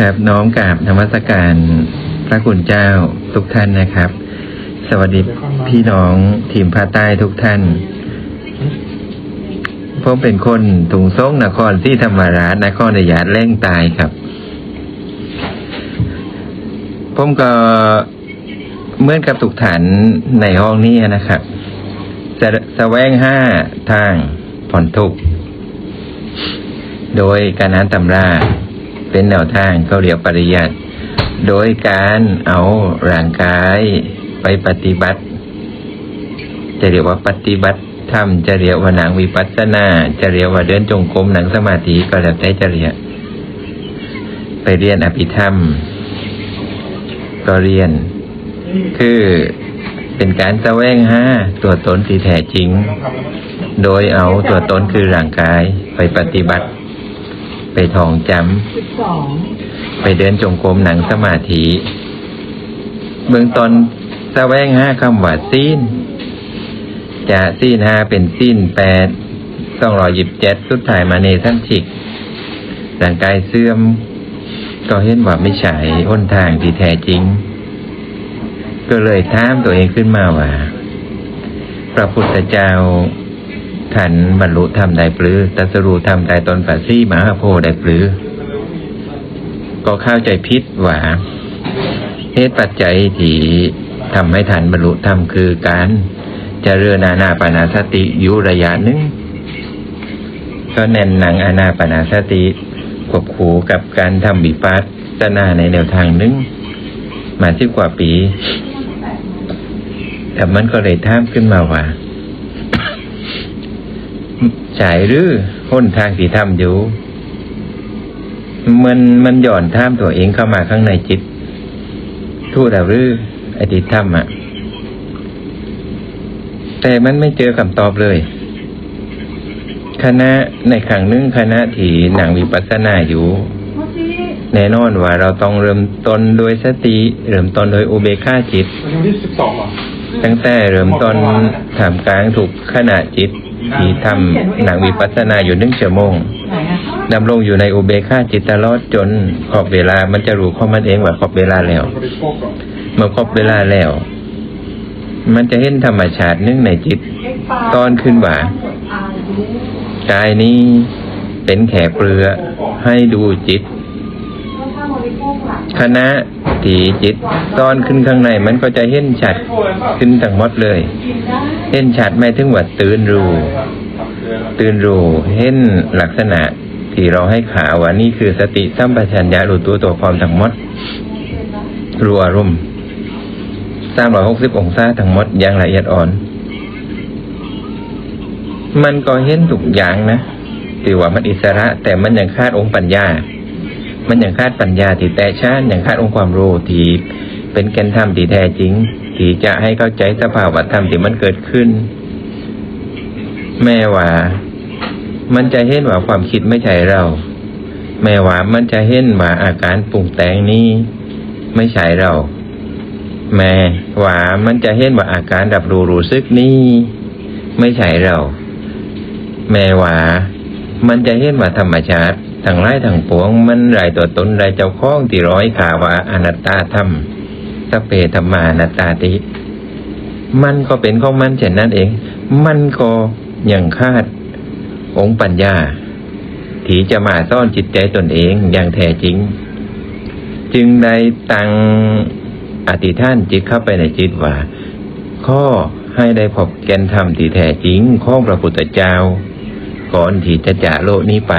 ครับน้อมกราบนมัสการพระคุณเจ้าทุกท่านนะครับ สวัสดีพี่น้องทีมภาคใต้ทุกท่านผมเป็นคนถุงส่งนครที่ธรรมราชนครนยาเร่งตายครับ ผมก็เหมื่อนกับทุกฐานในห้องนี้นะครับ จะแสวงห้าทางผ่อนทุกโดยการอ่านตำรา เป็นแนวทางเขาเรียกปริยัติโดยการเอาร่างกายไปปฏิบัติ จะเรียกว่าปฏิบัติธรรมจะเรียกว่าหนังวิปัสสนา จะเรียกว่าเดินจงกรมหนังสมาธิก็แล้วแต่จะเรียกไปเรียนอภิธรรม ก็เรียน คือเป็นการแสวงหาตัวตนที่แท้จริง โดยเอาตัวตนคือร่างกายไปปฏิบัติ ไปท่องจำสิบสองไปเดินจงกรมหนังสมาธิเบื้องตนแสวงหาคำว่าซีนจะซีนห้าเป็นซีนแปดต้องรอหยิบเจ็ดสุดท้ายมาเนท่านฉิกร่างกายเสื่อม ก็เห็นว่าไม่ใช่อ้นทางที่แท้จริง ก็เลยถามตัวเองขึ้นมาว่า พระพุทธเจ้า ท่านบรรลุธรรมได้ปรือตัสรู้ธรรมได้ตนปัสสีมหาโพได้ปรือ ก็เข้าใจพิษว่าเหตุปัจจัยที่ทำให้ฐานบรรลุธรรมคือการเจริญอานาปานาสติยู่ระยะหนึ่งก็แน่นหนังอานาปานาสติควบคู่กับการทำวิปัสสนาในแนวทางหนึ่งมาสิบกว่าปีแต่มันก็เลยท่ามขึ้นมาว่า ใช่หรือพ้นทางที่ทำอยู่ มันมันหย่อนท่ามตัวเองเข้ามาข้างในจิตทูดหรือไอติธรรมอะ แต่มันไม่เจอคำตอบเลย คณะในครั้งหนึงคณะที่หนังวิปัสสนาอยู่แน่นอนว่าเราต้องเริ่มต้นโดยสติ เริ่มต้นโดยอุเบกขาจิตวันที่สิบสองเหรอตั้งแต่เริ่มต้นถามกลางถูกขณะจิต ที่ทำหนังวิปัสสนาอยู่หนึ่งชั่วโมงไหนอะดำรงอยู่ในอุเบกขาจิตตลอดจนขอบเวลามันจะรู้ข้อมันเองว่าขอบเวลาแล้วบริโภคก่อนเมื่อครบเวลาแล้ว มันจะเห็นธรรมชาติหนึ่งในจิต ตอนขึ้นว่ากายนี้เป็นแขกเปลือให้ดูจิตคณะที่จิตตอนขึ้นข้างในมันก็จะเห็นชัดขึ้นทั้งหมดเลย เห็นชัดไหมถึงว่าตื่นรู้ตื่นรู้เห็นลักษณะที่เราให้ข่าวว่านี่คือสติสัมปชัญญะรู้ตัวตัวพร้อมทั้งหมดรู้อารมณ์สามร้อยหกสิบองศาทั้งหมดอย่างละเอียดอ่อน มันก็เห็นทุกอย่างนะถือว่ามันอิสระ แต่มันยังคาดองค์ปัญญา มันยังคาดปัญญาที่แต่ชาติยังคาดองค์ความรู้ที่เป็นแกนธรรมที่แท้จริง ที่จะให้เข้าใจสภาวะธรรมที่มันเกิดขึ้น แม้ว่า มันจะเห็นว่าความคิดไม่ใช่เรา แม้ว่ามันจะเห็นว่าอาการปรุงแต่งนี้ไม่ใช่เรา แม้ว่ามันจะเห็นว่าอาการรับรู้รู้สึกนี้ไม่ใช่เรา แม้ว่ามันจะเห็นว่าธรรมชาติทั้งหลายทั้งปวง มันไรตัวตนไรเจ้าของที่ร้อยขาว่าอนัตตาธรรม สเพธรรมานัตาติ มันก็เป็นของมันเช่นนั้นเอง มันก็อยังคาด องค์ปัญญาที่จะมาซ่อนจิตใจตนเองอย่างแท้จริง จึงได้ตั้งอธิษฐานจิตเข้าไปในจิตว่า ข้อให้ได้พบแกนธรรมที่แท้จริงของพระพุทธเจ้า ก่อนที่จะจากโลกนี้ไป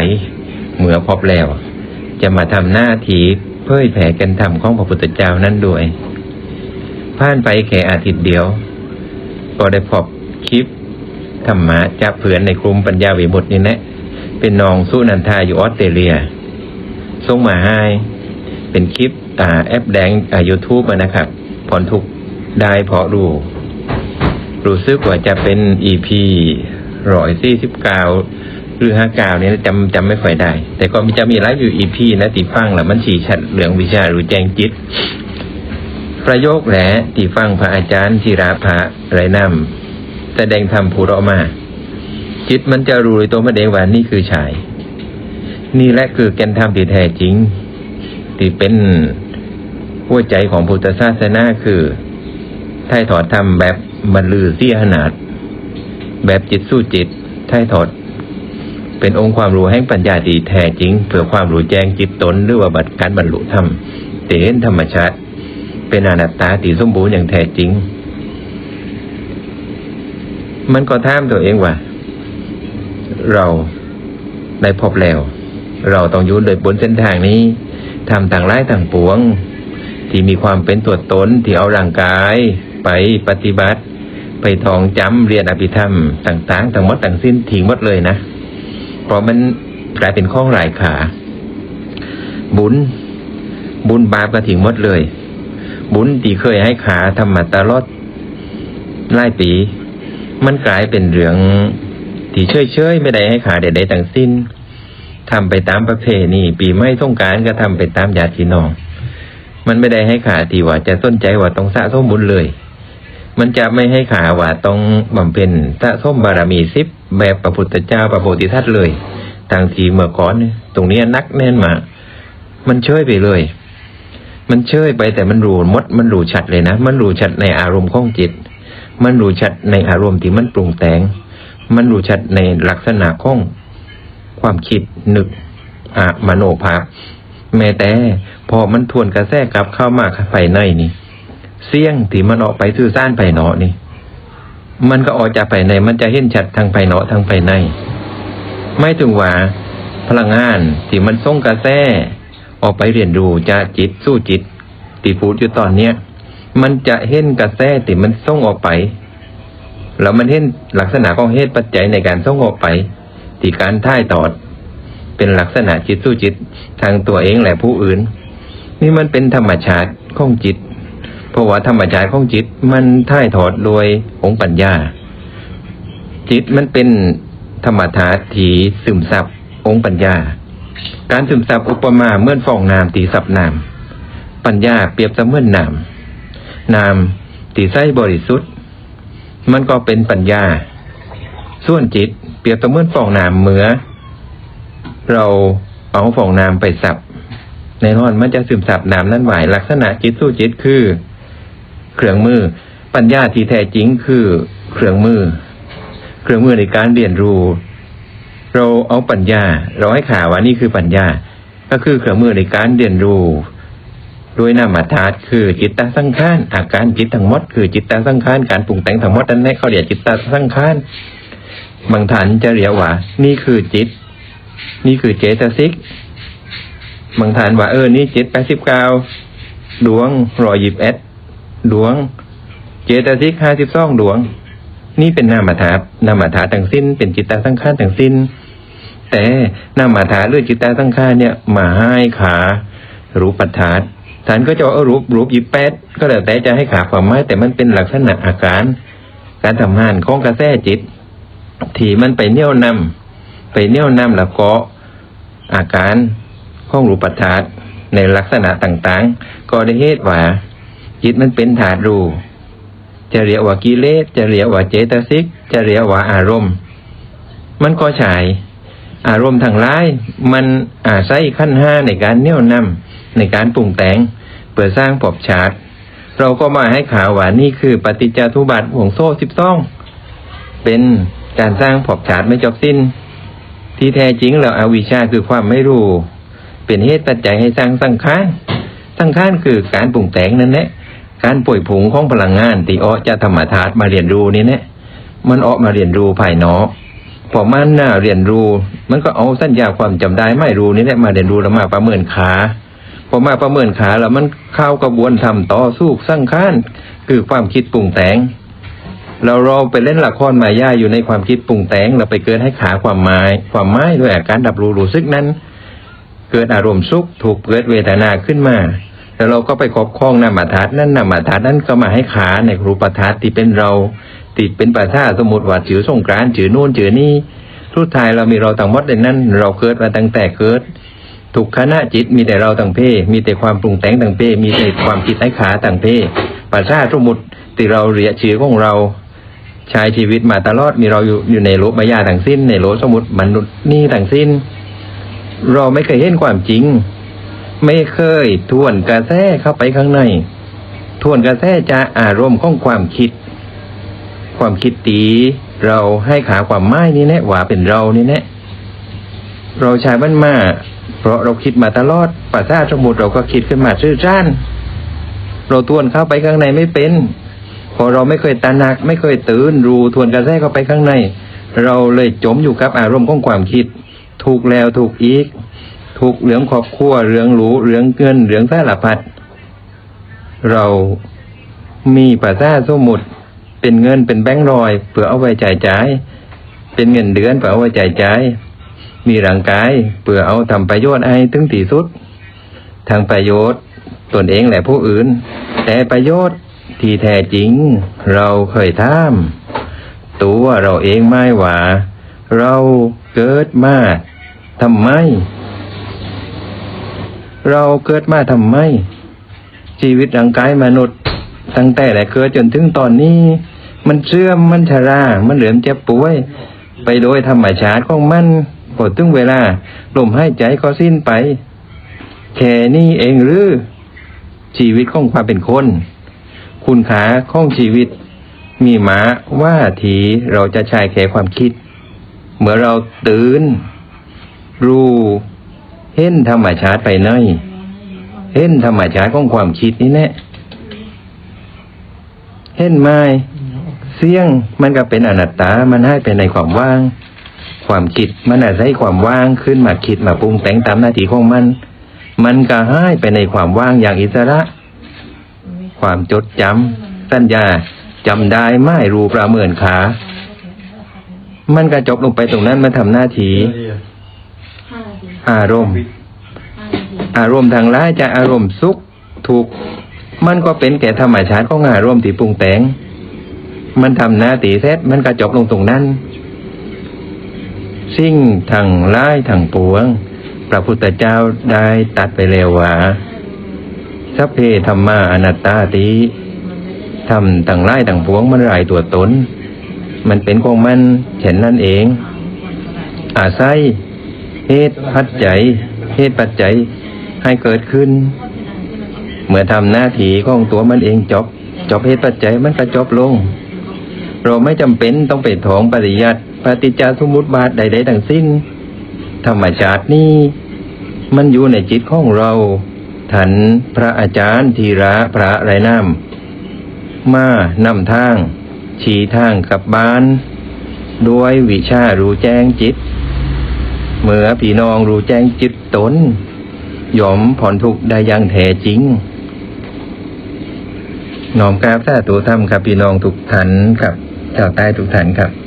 เมื่อพบแล้ว จะมาทำหน้าที่เผยแผ่แกนธรรมของพระพุทธเจ้านั้นด้วย ผ่านไปแค่อาทิตย์เดียว ก็ได้พบคลิปธรรมะจากเพื่อนในกลุ่มปัญญาวิมุตตินี่แหละเป็นน้องสุนันทาอยู่ออสเตรเลียส่งมาให้เป็นคลิปอ่าแอปแดงอ่ายูทูบนะครับผ่อนทุกได้เพราะรู้รู้สึกว่าจะเป็นอีพีร้อยสี่สิบเก้าหรือห้าเก้าเนี่ยจำจำไม่ค่อยได้ แต่ก็จะมีไลฟ์อยู่อีพีนะตีฟังแหล้วมันฉีชัดเหลืองวิชาหรือแจงจิต ประโยคแหละที่ฟังพระอาจารย์ธีราภะไรนำแสดงธรรมผูดออมา จิตมันจะรู้ในตัวมันเองว่านี่คือชาย นี่แหละคือแกนธรรมที่แท้จริง ที่เป็นหัวใจของพุทธศาสนาคือไถ่ถอดทำแบบบรรลือเสียขนาด แบบจิตสู้จิตไถ่ถอด เป็นองค์ความรู้แห่งปัญญาดีแท้จริง เพื่อความรู้แจ้งจิตตนหรือว่าบัตรการบรรลุธรรมเต็นธรรมชาติ เป็นอนัตตาที่สมบูรณ์อย่างแท้จริง มันก็ถามตัวเองว่า เราได้พบแล้ว เราต้องยุ่โดยบนเส้นทางนี้ทำต่างไร้ต่างปวง ที่มีความเป็นตัวตนที่เอาร่างกาย ไปปฏิบัติ ไปท่องจำเรียนอภิธรรมต่าง ๆ ทั้งหมดทั้งสิ้นทิ้งหมดเลยนะเพราะมันกลายเป็นข้องหลายขา บุญบุญบาปก็ทิ้งหมดเลย บุญที่เคยให้ขาทำมาตลอดหลายปี มันกลายเป็นเรื่องที่เฉยๆไม่ได้ให้ขาใดๆทั้งสิ้นทำไปตามประเพณีปีไม่ต้องการก็ทำไปตามญาติพี่น้อง มันไม่ได้ให้ขาที่ว่าจะสนใจว่าต้องสะสมบุญเลย มันจะไม่ให้ขาว่าต้องบำเพ็ญสะสมบารมีสิบแบบพระพุทธเจ้าพระโพธิทัตเลยทางทีเมื่อก่อนตรงนี้นักแน่นมา มันเชยไปเลย มันเชยไปแต่มันรู้มด มันรู้ชัดเลยนะ มันรู้ชัดในอารมณ์ของจิต มันรู้ชัดในอารมณ์ที่มันปรุงแต่ง มันรู้ชัดในลักษณะของความคิดนึกอะมโนภาพแม้แต่พอมันทวนกระแสกลับเข้ามาภายในนี่ เสียงที่มันออกไปสื่อสารภายนอกนี่ มันก็ออกจากภายใน มันจะเห็นชัดทางภายนอกทางภายใน ไม่ถึงว่าพลังงานที่มันส่งกระแส ออกไปเรียนรู้จากจิตสู้จิตที่พูดอยู่ตอนเนี้ยมันจะเห็นกระแสที่มันส่งออกไป แล้วมันเห็นลักษณะของเหตุปัจจัยในการส่งออกไป ที่การท่ายตอด เป็นลักษณะจิตสู้จิตทางตัวเองและผู้อื่น นี่มันเป็นธรรมชาติของจิต เพราะว่าธรรมชาติของจิตมันท่ายถอดโดยองค์ปัญญา จิตมันเป็นธรรมธาตุที่ซึมซับองค์ปัญญา การซึมซับอุปมาเมื่อนฟองน้ำตีซับน้ำปัญญาเปรียบเสมือนน้ำน้ำตีใสบริสุทธิ์ มันก็เป็นปัญญา ส่วนจิต เปรียบเสมือนฟองน้ำเหมือ เราเอาฟองน้ำไปสับในนอนมันจะซึมซับน้ำนั้นไหวลักษณะจิตสู้จิตคือ เครื่องมือ ปัญญาที่แท้จริงคือ เครื่องมือ เครื่องมือในการเรียนรู้ เราเอาปัญญา เราให้ข่าวว่านี่คือปัญญา ก็คือเครื่องมือในการเรียนรู้โดยนามธาตุคือจิตตสังขารอาการจิตทั้งหมดคือจิตตสังขารการปรุงแต่งทั้งหมดนั้นแหละเขาเรียกจิตตสังขารบางท่านจะเรียกว่า นี่คือจิต นี่คือเจตสิกบางท่านว่าเออนี่จิตแปดสิบเก้าดวงรอยยิบเอ็ดดวง เจตสิกห้าสิบสองดวง นี่เป็นนามธาตุนามธาตุทั้งสิ้น เป็นจิตตสังขารทั้งสิ้น แต่นามาตุหรือจิตตสังขาเนี่ยมาให้ขารูปธาตุท่านก็จะเออรูปรูปยิบแปดก็แล้วแต่จะให้ขาความหมายแต่มันเป็นลักษณะอาการ การทำงานของกระแสจิต ที่มันไปเนี่ยวนำไปเนี่ยวนำแล้วก็อาการของรูปธาตุในลักษณะต่างๆ ก็ได้เหตุว่า จิตมันเป็นธาตุรู้จะเรียกว่ากิเลสจะเรียกว่าเจตสิก จะเรียกว่าอารมณ์ มันก็ฉาย อารมณ์ทางร้ายมันอาศัยขั้นห้าในการเนี่ยวนำในการปรุงแต่งเพื่อสร้างปอบชาติเราก็มาให้ข่าวว่านี่คือปฏิจจทุบัติห่วงโซ่สิบสองเป็นการสร้างปอบชาติไม่จบสิ้น ที่แท้จริงแล้วอวิชาคือความไม่รู้ เป็นเหตุปัจจัยให้สร้างสังขารสังขารคือการปรุงแต่งนั่นแหละการป่วยผงของพลังงานตีออจะธรรมธาตุมาเรียนรู้นี่แนะมันออกมาเรียนรู้ภายนอก พอมันน่าเรียนรู้ มันก็เอาสัญญาความจำได้ไม่รู้นี่แหละมาเรียนรู้แล้วมาประเมินขาพอมาประเมินขาแล้วมันเข้ากระบวนทำต่อสู้สร้างข้านคือความคิดปรุงแต่งเราเราไปเล่นละครมายาอยู่ในความคิดปรุงแต่งเราไปเกิดให้ขาความหมาย ความหมายด้วยอาการดับรู้รู้ซึกนั้น เกิดอารมณ์สุขถูกเกิดเวทนาขึ้นมาแล้วเราก็ไปครอบครองนามธาตุนั้นนามธาตุนั้นก็มาให้ขาในรูปธาตุที่เป็นเรา ที่เป็นปัจจาสมมติว่าจือสงกรานจือนู่นจือนี่ทุกทายเรามีเราต่างมดในนั้น เราเกิดมาตั้งแต่เกิดทุกขณะจิตมีแต่เราต่างเพศมีแต่ความปรุงแต่งต่างเพศมีแต่ความคิดให้ขาต่างเพศปัจจาสมมติที่เราเรียกชื่อของเราใช้ชีวิตมาตลอดมีเราอยู่อยู่ในโลกมายาทั้งสิ้น ในโลกสมมติมนุษย์นี่ทั้งสิ้น เราไม่เคยเห็นความจริง ไม่เคยทวนกระแสเข้าไปข้างในทวนกระแสจะอารมณ์ของความคิด ความคิดตีเราให้ขาความไม้นี่แน่วาเป็นเรานี่แน่เราใช้มันมา เพราะเราคิดมาตลอดปัสสาสมุดเราก็คิดขึ้นมาชื่อจ้านเราทวนเข้าไปข้างในไม่เป็น พอเราไม่เคยตระหนัก ไม่เคยตื่นรู้ทวนกระแสเข้าไปข้างใน เราเลยจมอยู่กับอารมณ์ของความคิด ถูกแล้วถูกอีก ถูกเหลืองครอบครัวเหลืองหรูเหลืองเงินเหลืองสารพัดเรามีปัสสาสมุด เป็นเงินเป็นแบงค์รอยเพื่อเอาไว้จ่ายจ่าย เป็นเงินเดือนเพื่อเอาไว้จ่ายจ่าย มีร่างกายเพื่อเอาทำประโยชน์ให้ถึงที่สุด ทางประโยชน์ตนเองและผู้อื่น แต่ประโยชน์ที่แท้จริง เราเคยทำตัวเราเองไม่หว่า เราเกิดมาทำไม เราเกิดมาทำไม ชีวิตร่างกายมนุษย์ ตั้งแต่แต่เกิดจนถึงตอนนี้ มันเชื่อมมันชรา มันเหลือมเจ็บป่วย ไปโดยธรรมชาติของมันพอถึงเวลาลมหายใจก็สิ้นไป แค่นี้เองหรือ ชีวิตของความเป็นคน คุณค่าของชีวิต มีหมาว่าทีเราจะใช้แค่ความคิด เมื่อเราตื่น รู้เห็นธรรมชาติไปในเห็นธรรมชาติของความคิดนี่แน่เห็นไหม เสียงมันก็เป็นอนัตตา มันให้ไปในความว่าง ความคิดมันอาศัยความว่างขึ้นมาคิดมาปรุงแต่งตามหน้าที่ของมัน มันก็ให้ไปในความว่างอย่างอิสระ ความจดจำสัญญาจำได้ไม่รู้ประเมินขามันก็จบลงไปตรงนั้นมันทำหน้าที่อารมณ์ อารมณ์ทางร้ายจะอารมณ์สุขทุกข์มันก็เป็นแก่ธรรมชาติของอารมณ์ที่ปรุงแต่ง มันทำหน้าตีเสร็จมันก็จบลงตรงนั้น สิ่งทางร้ายทางปวง พระพุทธเจ้าได้ตัดไปแล้วว่าสัพเพธรรมาอนัตตาติทำต่างร้ายต่างปวงมันไรายตัวตน มันเป็นของมันเช่นนั่นเอง อาศัยเหตุปัจจัยเหตุปัจจัยให้เกิดขึ้น เมื่อทำหน้าที่ของตัวมันเองจบ จบเหตุปัจจัยมันก็จบลง เราไม่จำเป็นต้องไปถองปริยัติปฏิจจสมุติบาทใด ๆทั้งสิ้น ธรรมชาตินี้มันอยู่ในจิตของเราถันพระอาจารย์ธีระพระไรน้ำมานำทาง ชี้ทางกลับบ้าน ด้วยวิชารู้แจ้งจิต เมื่อพี่น้องรู้แจ้งจิตตนยอมผ่อนทุกข์ได้อย่างแท้จริงน้อมกราบสาธุธรรมครับพี่น้องทุกท่านครับ ชาวใต้ทุกท่านครับ